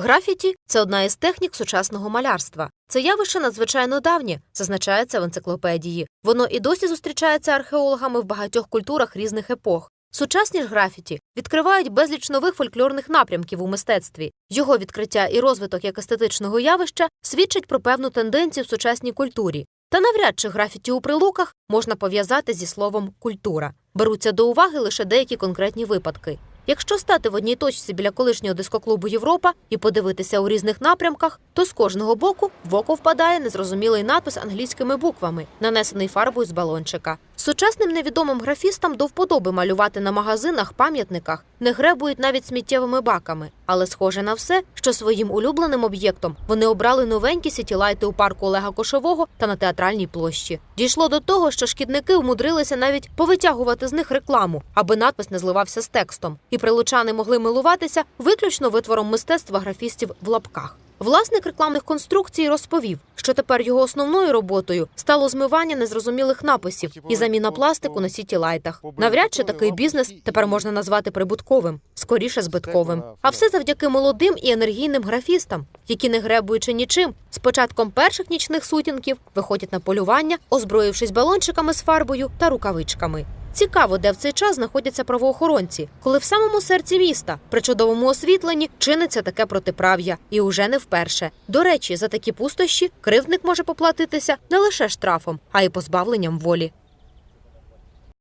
Графіті це одна із технік сучасного малярства. Це явище надзвичайно давнє, зазначається в енциклопедії. Воно і досі зустрічається археологами в багатьох культурах різних епох. Сучасні ж графіті відкривають безліч нових фольклорних напрямків у мистецтві. Його відкриття і розвиток як естетичного явища свідчить про певну тенденцію в сучасній культурі. Та навряд чи графіті у прилуках можна пов'язати зі словом культура. Беруться до уваги лише деякі конкретні випадки. Якщо стати в одній точці біля колишнього дискоклубу Європа і подивитися у різних напрямках, то з кожного боку в око впадає незрозумілий надпис англійськими буквами, нанесений фарбою з балончика. Сучасним невідомим графістам до вподоби малювати на магазинах, пам'ятниках, не гребують навіть сміттєвими баками. Але схоже на все, що своїм улюбленим об'єктом вони обрали новенькі сітілайти у парку Олега Кошового та на театральній площі. Дійшло до того, що шкідники вмудрилися навіть повитягувати з них рекламу, аби надпис не зливався з текстом, і прилучани могли милуватися виключно витвором мистецтва графістів в лапках. Власник рекламних конструкцій розповів, що тепер його основною роботою стало змивання незрозумілих написів і заміна пластику на сітілайтах. Навряд чи такий бізнес тепер можна назвати прибутковим, скоріше збитковим. А все завдяки молодим і енергійним графістам, які, не гребуючи нічим, з початком перших нічних сутінків виходять на полювання, озброївшись балончиками з фарбою та рукавичками. Цікаво, де в цей час знаходяться правоохоронці, коли в самому серці міста, при чудовому освітленні, чиниться таке протиправ'я, і уже не вперше. До речі, за такі пустощі кривдник може поплатитися не лише штрафом, а й позбавленням волі.